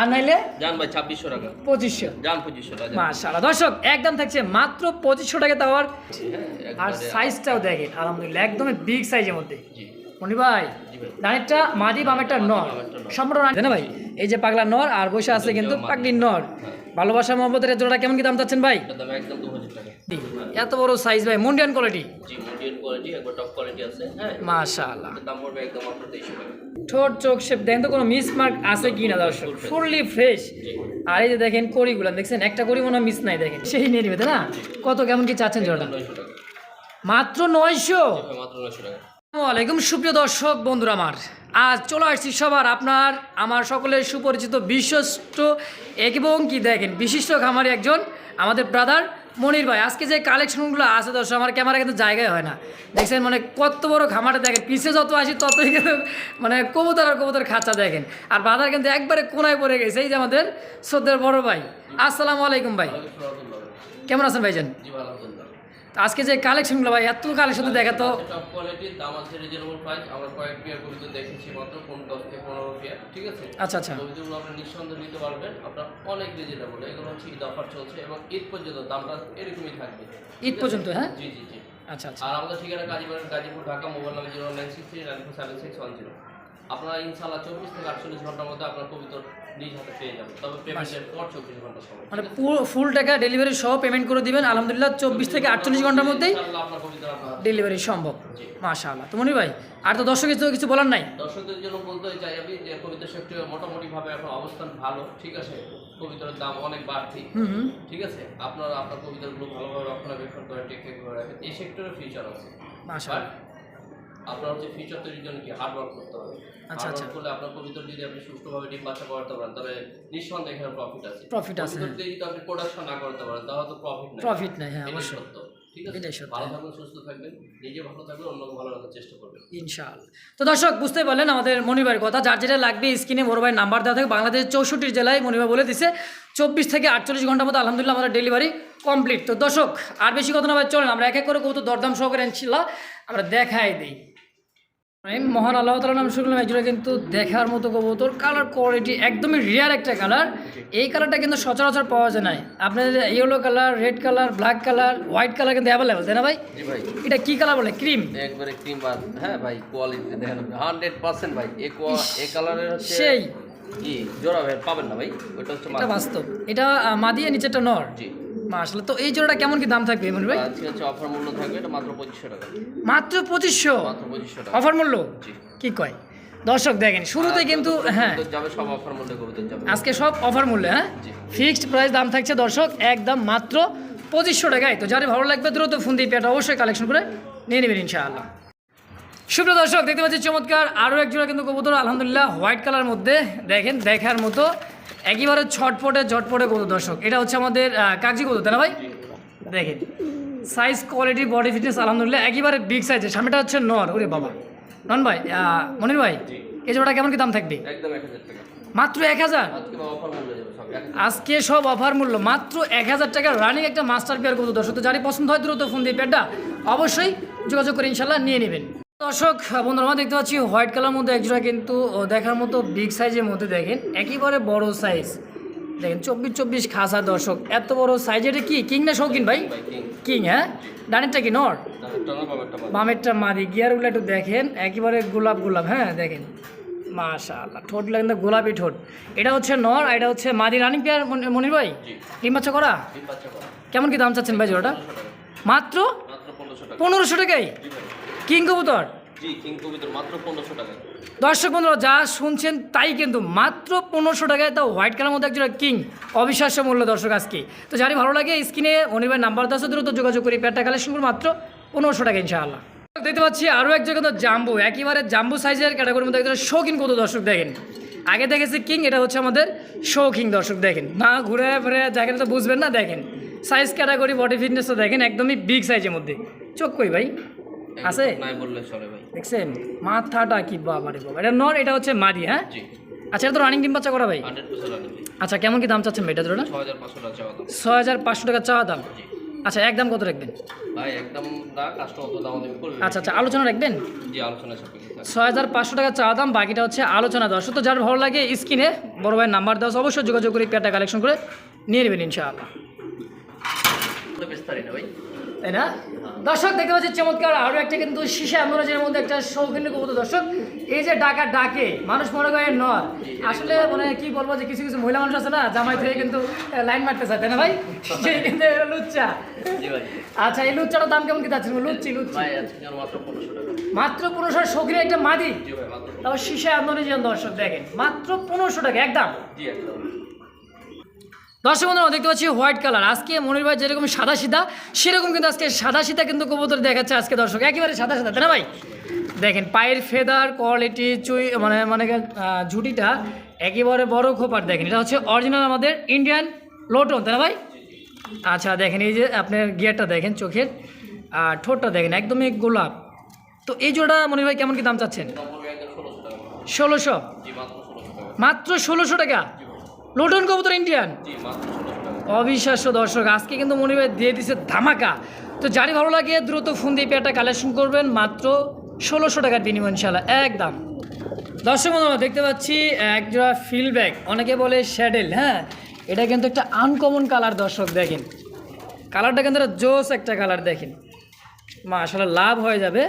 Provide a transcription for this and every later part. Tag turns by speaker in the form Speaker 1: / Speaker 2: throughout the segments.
Speaker 1: আর নাইলে
Speaker 2: যান ভাই ছাব্বিশশো টাকা।
Speaker 1: পঁচিশশো।
Speaker 2: যান পঁচিশশো টাকা
Speaker 1: মাশাআল্লাহ। দর্শক একদম থাকছে মাত্র পঁচিশশো টাকা দেওয়ার। আর সাইজটাও দেখেন আলহামদুলিল্লাহ একদমই বিগ সাইজের মধ্যে। মনি ভাই
Speaker 2: জি ভাই।
Speaker 1: ডানেরটা মাদি বামেরটা নর। সম্পূর্ণ না ভাই এই যে পাগলা নর আর বসে আছে কিন্তু পাগলির নর। ভালোবাসা মোহাম্মদের জোড়া কেমন কি দাম চাচ্ছেন ভাই? এত বড় সাইজ ভাই মুন্ডিয়ান কোয়ালিটি
Speaker 2: হ্যাঁ।
Speaker 1: মাশাআল্লাহ। ঠোঁট চোখ শেপ দেখেন তো কোনো মিস মার্ক আছে কি না দর্শক? ফুললি ফ্রেশ আর এই যে দেখেন কড়িগুলো দেখছেন? একটা কড়ি মনে মিস নাই দেখেন। সেই নিয়ে নিবে না? কত কেমন কি চাচ্ছেন জোড়া
Speaker 2: নয়শো টাকা।
Speaker 1: মাত্র নয়শো?
Speaker 2: মাত্র নয়শো টাকা।
Speaker 1: আসসালামাইকুম সুপ্রিয় দর্শক বন্ধুরা আমার। আজ চলে আসছি সবার আপনার আমার সকলের সুপরিচিত বিশ্বস্ত এবং কি দেখেন বিশিষ্ট খামারি একজন আমাদের ব্রাদার মনির ভাই। আজকে যে কালেকশনগুলো আছে দর্শক আমার ক্যামেরা কিন্তু জায়গায় হয় না। দেখছেন মানে কত বড় খামারটা দেখেন পিছে যত আসি ততই কিন্তু মানে কবুতর আর কবুতর খাঁচা দেখেন। আর বাজার কিন্তু একবারে কোনায় পড়ে গেছে এই যে আমাদের শ্রদ্ধের বড় ভাই। আসসালামু আলাইকুম ভাই। কেমন আছেন ভাইজান? আজকে যে কালেকশনগুলো ভাই এত কালেকশন তো দেখা তো।
Speaker 2: টপ কোয়ালিটির দাম আছে রিজনেবল প্রাইস আমরা কয়েক পেয়ার কবিতা দেখেছি মাত্র কোন দশ থেকে পনেরো পেয়ার ঠিক আছে?
Speaker 1: আচ্ছা আচ্ছা।
Speaker 2: কবিতাগুলো আপনি নিঃসন্দেহে নিতে পারবেন আপনার অনেক রিজনেবল এগুলো হচ্ছে ঈদ অফার চলছে এবং ঈদ পর্যন্ত দামটা এরকমই থাকবে।
Speaker 1: ঈদ পর্যন্ত হ্যাঁ?
Speaker 2: জি জি জি।
Speaker 1: আচ্ছা আচ্ছা।
Speaker 2: আর আমাদের ঠিকানা গাজীপুরের Gazipur Dhaka mobile number zero nine six three nine four seven six one zero. আপনারা ইনশাল্লাহ চব্বিশ থেকে আটচল্লিশ ঘণ্টার মধ্যে আপনার কবিতা নিজ হাতে পেয়ে যাবেন তবে পেমেন্টের পর চব্বিশ ঘণ্টা সময়
Speaker 1: মানে ফুল টাকা ডেলিভারি সহ পেমেন্ট করে দিবেন। আলহামদুলিল্লাহ চব্বিশ থেকে আটচল্লিশ ঘণ্টার মধ্যেই ডেলিভারি সম্ভব। মাশাআল্লাহ। তো মনি ভাই আর তো দর্শক কিছু কিছু বলার নাই?
Speaker 2: দর্শকদের জন্য বলতে চাই আমি যে কবিতা সেক্টরে মোটামুটিভাবে এখন অবস্থান ভালো ঠিক আছে? কবিতার দাম অনেক বাড়তি ঠিক আছে? আপনারা আপনার কবিতাগুলো ভালোভাবে রক্ষণাবেক্ষণ করে টেক করে রাখেন। এই সেক্টরে ফিউচার আছে।
Speaker 1: মাশাআল্লাহ।
Speaker 2: আপনার হচ্ছে ফিউচার তৈরির জন্য কি হার্ড ওয়ার্ক করতে হবে?
Speaker 1: আচ্ছা, আচ্ছা।
Speaker 2: করলে আপনার কবিতার যদি আপনি সুষ্ঠুভাবে ডিম বাচ্চা করাতে পারেন তবে নিঃসন্দেহে এখানে প্রফিট আছে।
Speaker 1: Profit আছে,
Speaker 2: কবিতার যদি আপনি প্রোডাকশন না করতে পারেন তাহলে তো প্রফিট নেই।
Speaker 1: প্রফিট নাই হ্যাঁ অবশ্যই।
Speaker 2: সত্য ঠিক আছে? ভালো
Speaker 1: হ্যাঁ।
Speaker 2: থাকবেন সুস্থ থাকবেন নিজে ভালো থাকবেন অন্যকে ভালো রাখার চেষ্টা করবেন।
Speaker 1: ইনশাআল্লাহ। তো দর্শক বুঝতে পারলেন আমাদের মনিবার কথা যার যেটা লাগবে স্ক্রিনে বড় ভাই নাম্বার দেওয়া থাকে বাংলাদেশের চৌষট্টি জেলায় মনিবার বলে দিছে চব্বিশ থেকে আটচল্লিশ ঘণ্টার মধ্যে আলহামদুলিল্লাহ আমাদের ডেলিভারি কমপ্লিট। তো দর্শক আর বেশি কথা না চলেন আমরা এক এক করে কত দরদাম সহকারে ইনশাল্লাহ আমরা দেখাই দিই। মহান আল্লাহ তালার নাম শুনলাম একজনে কিন্তু দেখার মতো কবুতর। কালার কোয়ালিটি একদমই রিয়ার একটা কালার এই কালারটা কিন্তু সচরাচর পাওয়া যায় না আপনাদের yellow colour red colour black colour white colour কিন্তু অ্যাভেলেবেল তাই না ভাই?
Speaker 2: ভাই। এটা
Speaker 1: কি কালার বলে? ক্রিম
Speaker 2: একবারে ক্রিম হ্যাঁ ভাই কোয়ালিটি দেখেন হান্ড্রেড পার্সেন্ট ভাই এ এ কালারের হচ্ছে
Speaker 1: সেই।
Speaker 2: কি? জোড়া ভাই পাবেন না ভাই? ওটা হচ্ছে
Speaker 1: এটা বাস্তব। এটা মাদিয়ে নিচেরটা নর।
Speaker 2: জি।
Speaker 1: মাসলে তো এই জোড়াটা কেমন কি দাম থাকবে মনে ভাই?
Speaker 2: আজকে হচ্ছে অফার মূল্য থাকবে এটা মাত্র পঁচিশশো টাকা।
Speaker 1: মাত্র পঁচিশশো?
Speaker 2: মাত্র পঁচিশশো টাকা।
Speaker 1: অফার মূল্য?
Speaker 2: জি।
Speaker 1: কি কয়? দর্শক দেখেন শুরুতে কিন্তু হ্যাঁ। আজকে সব অফার মূল্যে হ্যাঁ? ফিক্সড প্রাইস দাম থাকছে দর্শক একদম মাত্র পঁচিশশো টাকায়। তো যাদের ভালো লাগবে দ্রুত ফোন দিয়ে পেটা অবশ্যই কালেকশন করে নিয়ে নেবেন ইনশাআল্লাহ। সুপ্রিয় দর্শক দেখতে পাচ্ছি চমৎকার আরও এক জোড়া কিন্তু কবুতর আলহামদুলিল্লাহ হোয়াইট কালার মধ্যে দেখেন দেখার মতো একেবারে ছটপটে ঝটপটে কবুতর দর্শক। এটা হচ্ছে আমাদের কাগজি কবুতর তাই না ভাই? দেখেন সাইজ কোয়ালিটি বডি ফিটনেস আলহামদুলিল্লাহ একেবারে বিগ সাইজের সামনেটা হচ্ছে নর ওরে বাবা। নন ভাই মনির ভাই এই জোড়াটা কেমন কি দাম থাকবে? মাত্র এক হাজার?
Speaker 2: আজকে সব
Speaker 1: আজকে সব অফার মূল্য মাত্র এক হাজার টাকা। রানিং একটা মাস্টার পেয়ার করতো দর্শক তো যারই পছন্দ হয় দ্রুত ফোন দিয়ে পেয়ারটা অবশ্যই যোগাযোগ করে ইনশাল্লাহ নিয়ে নেবেন। দর্শক বন্ধুরা আমরা দেখতে পাচ্ছি হোয়াইট কালার মধ্যে একজোড়া কিন্তু দেখার মতো বিগ সাইজের মধ্যে দেখেন একেবারে বড় সাইজ। দেখেন চব্বিশ চব্বিশ খাসা দর্শক এত বড় সাইজ। এটা কি কিং না শৌখিন ভাই?
Speaker 2: কিং
Speaker 1: হ্যাঁ? ডানেরটা কি নর?
Speaker 2: একটা না বাবারটা বাদ
Speaker 1: বামেরটা মাদি। গিয়ারগুলো একটু দেখেন একেবারে গোলাপ গোলাপ হ্যাঁ দেখেন। মাশাআল্লাহ ঠোঁট কিন্তু গোলাপি ঠোঁট। এটা হচ্ছে নর আর এটা হচ্ছে মাদি রানিং পেয়ার মনির ভাই? ডিম বাচ্চা করা? কেমন কি দাম চাচ্ছেন ভাই জোড়াটা? মাত্র?
Speaker 2: পনেরোশো টাকা।
Speaker 1: কিং কবুতর? দর্শক বন্ধুরা যা শুনছেন তাই কিন্তু মাত্র পনেরোশো টাকায় তা হোয়াইট কালার মধ্যে একজন কিং অবিশ্বাস্য মূল্য দর্শক আজকে। তো যারই ভালো লাগে স্ক্রিনে মনির নাম্বার দশ দ্রুত যোগাযোগ করি পেয়ারটা কালেকশন করে মাত্র পনেরোশো টাকা ইনশাআল্লাহ। দেখতে পাচ্ছি আরও এক জায়গা তো জাম্বু একেবারে জাম্বু সাইজের ক্যাটাগরির মধ্যে একজন শৌখিন কত দর্শক দেখেন। আগে দেখেছি কিং এটা হচ্ছে আমাদের শৌখিন দর্শক দেখেন। না ঘুরে ফিরে দেখেন তো বুঝবেন না দেখেন। সাইজ ক্যাটাগরি বডি ফিটনেসও দেখেন একদমই বিগ সাইজের মধ্যে। চোখ কই ভাই? আছে?
Speaker 2: নাই বললে চলে ভাই।
Speaker 1: দেখছেন? মাথাটা কি বাবা রে বাবা। এটা নর এটা হচ্ছে মাদি হ্যাঁ?
Speaker 2: জি।
Speaker 1: আচ্ছা এটা তো রানিং ডিম বাচ্চা করা ভাই? আচ্ছা কেমন কি দাম চাচ্ছেন ভাই? এটা ছয় হাজার পাঁচশো টাকা চাওয়া দাম। আচ্ছা একদম কত রাখবেন?
Speaker 2: ভাই একদম
Speaker 1: আচ্ছা আচ্ছা আলোচনা রাখবেন?
Speaker 2: জি আলোচনা।
Speaker 1: ছয় হাজার পাঁচশো টাকা চাওয়া দাম বাকিটা হচ্ছে আলোচনা দর্শক তো যার ভালো লাগে স্ক্রিনে বড় ভাইয়ের নাম্বার দেওয়া অবশ্যই যোগাযোগ করে পেয়ারটা কালেকশন করে নিয়ে নেবেন ইনশাআল্লাহ।
Speaker 2: তো বিস্তারিত ভাই।
Speaker 1: তাই না? দর্শক দেখতে পাচ্ছি চমৎকার আরও একটা কিন্তু শীষে আন্দোলনের মধ্যে একটা শৌখিন কবুতর। দর্শক এই যে ডাকা ডাকে মানুষ মনে করে নর। আসলে মানে কি বলব যে কিছু কিছু মহিলা মানুষ আছে না জামাই থেকে কিন্তু লাইন মারতে চায় তাই না ভাই? সেই কিন্তু লুচ্চা। আচ্ছা এই লুচ্চাটার দাম কেমন কি যাচ্ছেন লুচ্ছি লুচ্ছি
Speaker 2: মাত্র পনেরোশো টাকা।
Speaker 1: মাত্র পনেরোশো শৌখিন একটা মাদি।
Speaker 2: ভাই মাত্র
Speaker 1: আন্দোলন দর্শক দেখেন মাত্র পনেরোশো টাকা একদম। দর্শক বন্ধুরা দেখতে পাচ্ছি হোয়াইট কালার। আজকে মনির ভাই যেরকম সাদা সিধা, সেরকম কিন্তু আজকে সাদা সিধা কিন্তু কবুতর দেখাচ্ছে আজকে দর্শক। একেবারে সাদা সাদা তাই না ভাই? দেখেন, পায়ের ফেদার, কোয়ালিটি, চুই মানে মানে ঝুটিটা একেবারে বড় খোপার। দেখেন, এটা হচ্ছে অরিজিনাল আমাদের ইন্ডিয়ান লোটন তাই না ভাই? আচ্ছা দেখেন, এই যে আপনার গিয়ারটা দেখেন চোখের, আর ঠোঁটটা দেখেন, একদমই গোলাপ। তো এই জোড়া, মনির ভাই, কেমন কি দাম চাচ্ছেন?
Speaker 2: ষোলোশো। মাত্র ষোলোশো টাকা?
Speaker 1: লোটন কবুতর ইন্ডিয়ান? অবিশ্বাস্য দর্শক আজকে কিন্তু মনিভাই দিয়ে দিছে ধামাকা। তো যারই ভালো লাগে দ্রুত ফোন দিয়ে পেয়ারটা কালেকশন করবেন মাত্র ষোলোশো টাকার বিনিময় ইনশাল্লাহ একদম। দর্শক বন্ধুরা দেখতে পাচ্ছি একজোড়া ফিল ব্যাগ অনেকে বলে শ্যাডেল হ্যাঁ? এটা কিন্তু একটা আনকমন কালার দর্শক দেখেন। কালারটা কিন্তু একটা জোস একটা কালার দেখেন। মা আসলে লাভ হয়ে যাবে।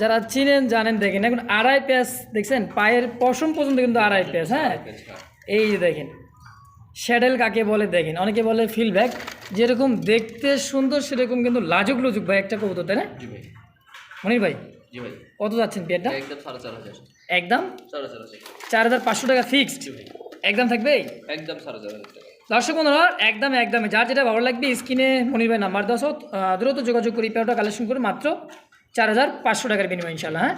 Speaker 1: যারা চিনেন জানেন দেখেন। এখন আড়াই পেঁয়াজ দেখছেন? পায়ের পশম পর্যন্ত কিন্তু আড়াই পেঁয়াজ হ্যাঁ। এই যে দেখেন। শ্যাডেল কাকে বলে দেখেন? অনেকে বলে ফিল ব্যাগ যেরকম দেখতে সুন্দর সেরকম কিন্তু লাজুক লুজুক ভাই একটা কবুতর তাই না? মনির ভাই? কত যাচ্ছেন পেয়ারটা?
Speaker 2: একদম চার হাজার।
Speaker 1: পাঁচশো টাকা ফিক্সড একদম থাকবে?
Speaker 2: একদম
Speaker 1: দর্শক বন্ধুরা একদম একদম। যার যেটা ভালো লাগবে স্ক্রিনে মনির ভাই নাম্বার দশ দ্রুত যোগাযোগ করি পেয়ারটা কালেকশন করে মাত্র চার হাজার পাঁচশো টাকার বিনিময় ইনশাল্লাহ হ্যাঁ?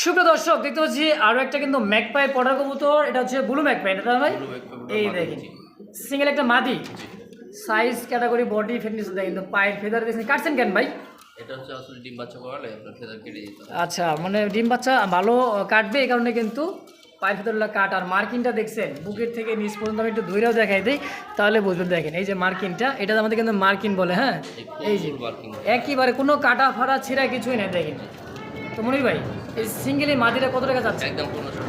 Speaker 1: সুপ্রিয় দর্শক দেখতে পাচ্ছি আরও একটা কিন্তু ম্যাকপাই পড়ার কবুতর। এটা হচ্ছে ব্লু ম্যাকপাই এটা ভাই? এই দেখেন। সিঙ্গেল একটা মাদি। সাইজ ক্যাটাগরি বডি ফিটনেস দেখেন কিন্তু পায়ের ফেদার দেখছেন। কাটছেন কেন ভাই?
Speaker 2: এটা হচ্ছে আসলে ডিম বাচ্চা করালে আপনার ফেদার কেটে দিতে
Speaker 1: আচ্ছা মানে ডিম বাচ্চা ভালো কাটবে এই কারণে কিন্তু পায়ের ভেতরগুলো কাট। আর মার্কিনটা দেখছেন বুকের থেকে নিচ পর্যন্ত আমি একটু ধৈরেও দেখাই দিই তাহলে বুঝবেন। দেখেন এই যে মার্কিনটা এটা আমাদের কিন্তু মার্কিন বলে হ্যাঁ? এই যে একইবারে কোনো কাটা ফাটা ছিঁড়া কিছুই নেই দেখেন। তো মনির ভাই এই সিঙ্গেল মাদিটা কত টাকা যাচ্ছে?
Speaker 2: একদম পনেরোশো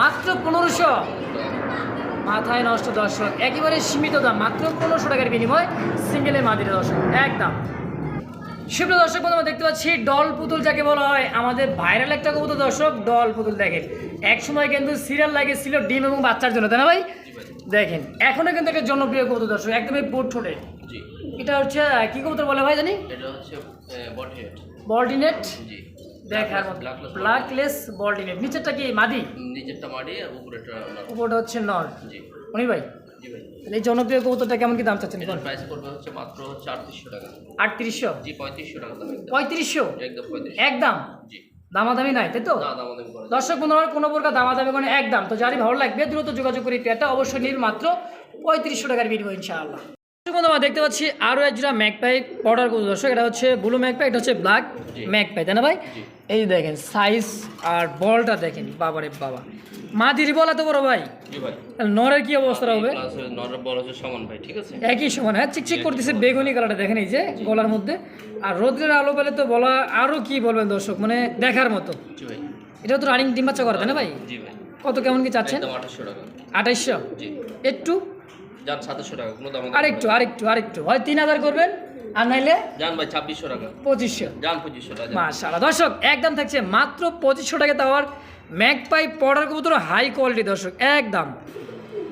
Speaker 1: মাত্র পনেরোশো? মাথায় নষ্ট দর্শক একেবারে সীমিত দাম মাত্র পনেরোশো টাকার বিনিময় সিঙ্গেলের মাদিরা দর্শক একদম। সুপ্র দর্শক বন্ধু দেখতে পাচ্ছি ডল পুতুল যাকে বলা হয়। আমাদের ভাইরাল একটা কবুতর দর্শক ডল পুতুল দেখেন। এক সময় কিন্তু সিরিয়াল লাগেছিল ডিম এবং বাচ্চার জন্য তাই না ভাই? দেখেন এখনও কিন্তু একটা জনপ্রিয় কবুতর দর্শক একদমই ঠোঁটে এটা হচ্ছে কি কবুতর বলে ভাই জানি?
Speaker 2: এটা হচ্ছে
Speaker 1: বল্টিনেট? দেখার। ব্ল্যাকলেস বল্টিনেট নিচেরটা কি মাদি?
Speaker 2: নিচেরটা মাটি আর উপরেরটা নর।
Speaker 1: উপরটা হচ্ছে নর।
Speaker 2: জি।
Speaker 1: মনি ভাই? এই জনপ্রিয় কবুতরটা কেমন কি দাম চাচ্ছেন
Speaker 2: এটার প্রাইস পড়বে হচ্ছে মাত্র হচ্ছে আটত্রিশশো টাকা।
Speaker 1: আটত্রিশশো?
Speaker 2: জি পঁয়ত্রিশশো টাকা দাম একদম।
Speaker 1: পঁয়ত্রিশশো?
Speaker 2: একদম
Speaker 1: একদম?
Speaker 2: জি।
Speaker 1: দামাদামি নাই তাই তো? দর্শক বন্ধুরা কোনো প্রকার দামাদামি করে একদম। তো যারই ভালো লাগবে দ্রুত যোগাযোগ করি পেয়ারটা অবশ্যই নিন মাত্র পঁয়ত্রিশশো টাকার বিনিময় ইনশাআল্লাহ। বন্ধুরা দেখতে পাচ্ছি আরও এক জোড়া ম্যাকপাই অর্ডার করুন দর্শক এটা হচ্ছে ব্লু ম্যাকপাই এটা হচ্ছে ব্ল্যাক। ম্যাকপাই তাই না ভাই? এই দেখেন সাইজ আর বলটা দেখেন বাবারে বাবা। মাদির বল এত বড় ভাই? নরের কি অবস্থা হবে?
Speaker 2: নরের বড় হচ্ছে সমান ভাই ঠিক আছে?
Speaker 1: একই সমান হ্যাঁ চিকচিক করতেছে বেগুনি কালারটা দেখেন এই যে গলার মধ্যে। আর রোদ্রের আলো পেলে তো বলা আরও কি বলবেন দর্শক মানে দেখার মতো। এটা তো রানিং ডিম বাচ্চা করে তাই না ভাই? কত কেমন কি চাচ্ছেন? আঠাইশশো একটু
Speaker 2: যান সাতাশশো টাকা কোনো দাম
Speaker 1: আরেকটু আরেকটু আরেকটু। হয় তিন হাজার করবেন আর নাইলে
Speaker 2: যান ভাই ছাব্বিশশো টাকা।
Speaker 1: পঁচিশশো।
Speaker 2: যান পঁচিশশো টাকা
Speaker 1: মাশাআল্লাহ। দর্শক একদম থাকছে মাত্র পঁচিশশো টাকা দেওয়ার ম্যাকপাই পড়ার কবুতর হাই কোয়ালিটি দর্শক একদম।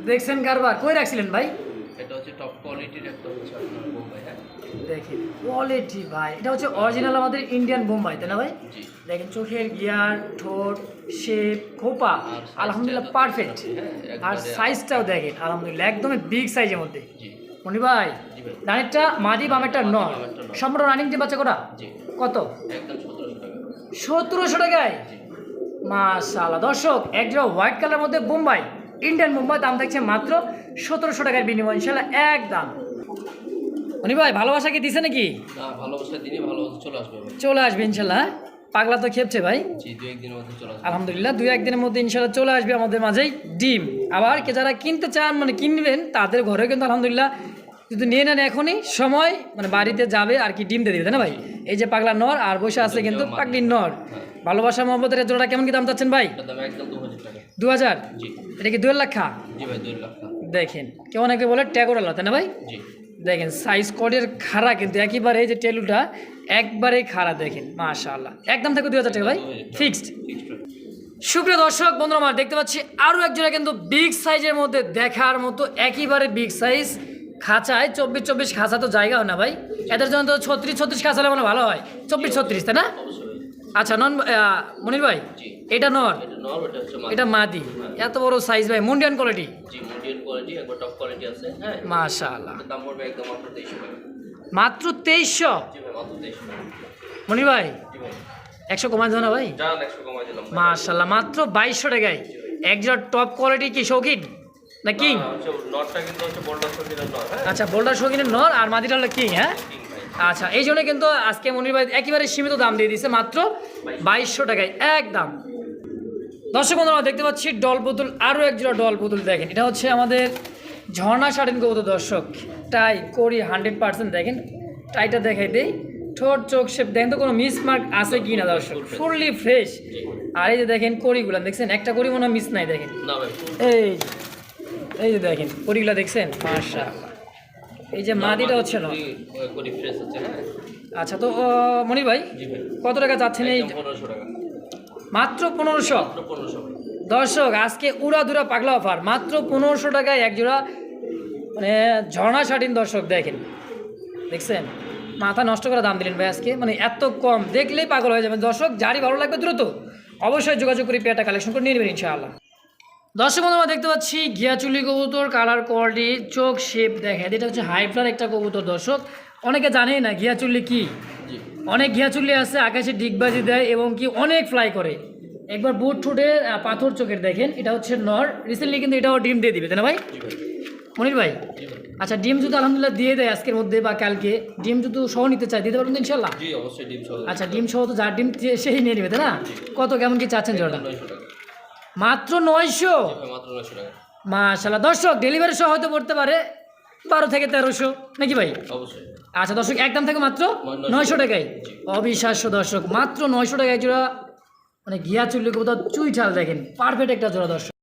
Speaker 1: দেখছেন কারবার কই রাখছিলেন ভাই?
Speaker 2: এটা হচ্ছে টপ কোয়ালিটির একটা হচ্ছে আপনার
Speaker 1: দেখেন কোয়ালিটি ভাই। এটা হচ্ছে অরিজিনাল আমাদের ইন্ডিয়ান বোম্বাই তাই না ভাই? দেখেন চোখের গিয়ার ঠোঁট শেপ খোপা আলহামদুলিল্লাহ পারফেক্ট
Speaker 2: হ্যাঁ,
Speaker 1: আর সাইজটাও দেখেন আলহামদুলিল্লাহ একদমই বিগ সাইজের মধ্যে। মনি ভাই ডানেরটা মাদি বামেরটা নর সম্পূর্ণ রানিং যে বাচ্চা করা কত?
Speaker 2: সতেরোশো
Speaker 1: টাকায়?
Speaker 2: জি।
Speaker 1: মাশাআল্লাহ। দর্শক একজোড়া হোয়াইট কালার মধ্যে বোম্বাই ইন্ডিয়ান বোম্বাই দাম থাকছে মাত্র সতেরোশো টাকার বিনিময় ইনশাল্লাহ এক দাম মনি ভাই ভালোবাসা কি দিছে নাকি?
Speaker 2: না ভালোবাসা দিনই ভালোবাসা চলে আসবে
Speaker 1: চলে আসবে ইনশাল্লাহ হ্যাঁ? পাগলা তো খেপছে ভাই।
Speaker 2: দু
Speaker 1: আলহামদুলিল্লাহ দুই একদিনের মধ্যে ইনশাল্লাহ চলে আসবে আমাদের মাঝেই। ডিম। আবার কে যারা কিনতে চান মানে কিনবেন তাদের ঘরে কিন্তু আলহামদুলিল্লাহ যদি নিয়ে নেন এখনই সময় মানে বাড়িতে যাবে আর কি ডিম দিয়ে দিবে না ভাই? এই যে পাগলা নর আর বসে আছে কিন্তু পাগলির নর। ভালোবাসা মোহাম্মতের জোড়া কেমন কি দাম চাচ্ছেন ভাই?
Speaker 2: দু হাজার
Speaker 1: দু এটা কি দুই লাখ খা? দেখেন কেউ অনেকে বলে ট্যাগর তাই না ভাই? দেখেন সাইজ কোডের খাড়া কিন্তু একেবারে এই যে টেলুটা একবারেই খাড়া দেখেন মাশাআল্লাহ। একদম থেকে দুই হাজার টাকা ভাই? ফিক্সড সুপ্রিয় দর্শক বন্ধুরা আমার দেখতে পাচ্ছি আরও একজোড়া কিন্তু বিগ সাইজের মধ্যে দেখার মতো একেবারে বিগ সাইজ খাঁচায় চব্বিশ চব্বিশ খাঁচা তো জায়গা হয় না ভাই? এদের জন্য তো ছত্রিশ ছত্রিশ খাঁচা হলে মনে ভালো হয়। চব্বিশ ছত্রিশ তাই না? আচ্ছা নন মনির ভাই এটা নর।
Speaker 2: এটা মাদি।
Speaker 1: এত বড় সাইজ ভাই মুন্ডিয়ান কোয়ালিটি
Speaker 2: জি কোয়ালিটি একবার টপ কোয়ালিটি আছে হ্যাঁ?
Speaker 1: মাশাআল্লাহ।
Speaker 2: দাম পড়বে একদম মাত্র তেইশশো টাকা।
Speaker 1: মাত্র তেইশশো?
Speaker 2: জি ভাই মাত্র টাকা।
Speaker 1: ভাই
Speaker 2: জি ভাই।
Speaker 1: কমাই দেবো না ভাই?
Speaker 2: জান দিলাম
Speaker 1: মাশাআল্লাহ মাত্র বাইশশো টাকায়। একজোড়া টপ কোয়ালিটি কি শৌখিন? না কিং?
Speaker 2: নটটা কিন্তু হচ্ছে বোল্ডার সর্দিনের নট হ্যাঁ?
Speaker 1: আচ্ছা বোল্ডার শৌখিনের নর আর মাদিটা হলো কিং হ্যাঁ? আচ্ছা এই জন্য কিন্তু আজকে মনির ভাই একেবারে সীমিত দাম দিয়ে দিচ্ছে মাত্র বাইশশো টাকায়। একদম। দর্শক বন্ধুরা দেখতে পাচ্ছি ডল পুতুল আরও এক জোড়া ডল পুতুল দেখেন। এটা হচ্ছে আমাদের ঝর্ণা শাড়িন কবুতর দর্শক। টাই করি হান্ড্রেড পার্সেন্ট দেখেন। টাইটা দেখাই দেই। ঠোঁট চোখ শেপ দেখেন তো কোনো মিসমার্ক আছে কি না দর্শক ফুললি ফ্রেশ আর এই যে দেখেন কড়িগুলো দেখছেন? একটা করি মনে মিস নাই দেখেন। এই এই যে দেখেন কড়িগুলো দেখছেন? মাশা এই যে মাদিটা হচ্ছে না। আচ্ছা তো মনির ভাই কত টাকা যাচ্ছেন এই
Speaker 2: পনেরোশো টাকা।
Speaker 1: মাত্র পনেরোশো। দর্শক আজকে উড়া দুরা পাগলা অফার। মাত্র পনেরোশো টাকায় এক জোড়া মানে ঝর্ণা শাটিন দর্শক দেখেন। দেখছেন? মাথা নষ্ট করে দাম দিলেন ভাই আজকে। মানে এত কম। দেখলেই পাগল হয়ে যাবেন। দর্শক যারই ভালো লাগবে দ্রুত অবশ্যই যোগাযোগ করে পেয়ারটা কালেকশন করে নিয়ে নেবেন ইনশাআল্লাহ। দর্শক বন্ধু আমরা দেখতে পাচ্ছি ঘিয়াচুলি কবুতর কালার কোয়ালিটি চোখ শেপ দেখেন। এটা হচ্ছে হাইফ্লার একটা কবুতর দর্শক। অনেকে জানেই না ঘিয়াচুল্লি কি? অনেক ঘিয়াচুল্লি আছে আকাশে ডিগবাজি দেয় এবং কি অনেক ফ্লাই করে। একবার বুট ঠুটে পাথর চোখের দেখেন এটা হচ্ছে নর। রিসেন্টলি কিন্তু এটাও ডিম দিয়ে দিবে তাই না ভাই? মনির ভাই? আচ্ছা ডিম যদি আলহামদুলিল্লাহ দিয়ে দেয় আজকের মধ্যে বা কালকে ডিম যদি সহ নিতে চায় দিতে পারবেন ইনশাল্লাহ
Speaker 2: জি অবশ্যই ডিম সহ
Speaker 1: আচ্ছা ডিম সহ তো যার ডিম সেই নিয়ে নেবে তাই না? কত কেমন কি চাচ্ছেন
Speaker 2: টাকা।
Speaker 1: মাত্র নয়শো?
Speaker 2: মাত্র নয়শো টাকা।
Speaker 1: মাশাল্লাহ দর্শক ডেলিভারি সহ হয়তো পড়তে পারে। বারো থেকে তেরোশো নাকি ভাই? আচ্ছা দর্শক একদম থেকে মাত্র নয়শো টাকায়। অবিশ্বাস্য দর্শক মাত্র নয়শো টাকায় জোড়া মানে গিয়া চুল্লি কোথাও চুই ঠাল দেখেন পারফেক্ট একটা জোড়া দর্শক।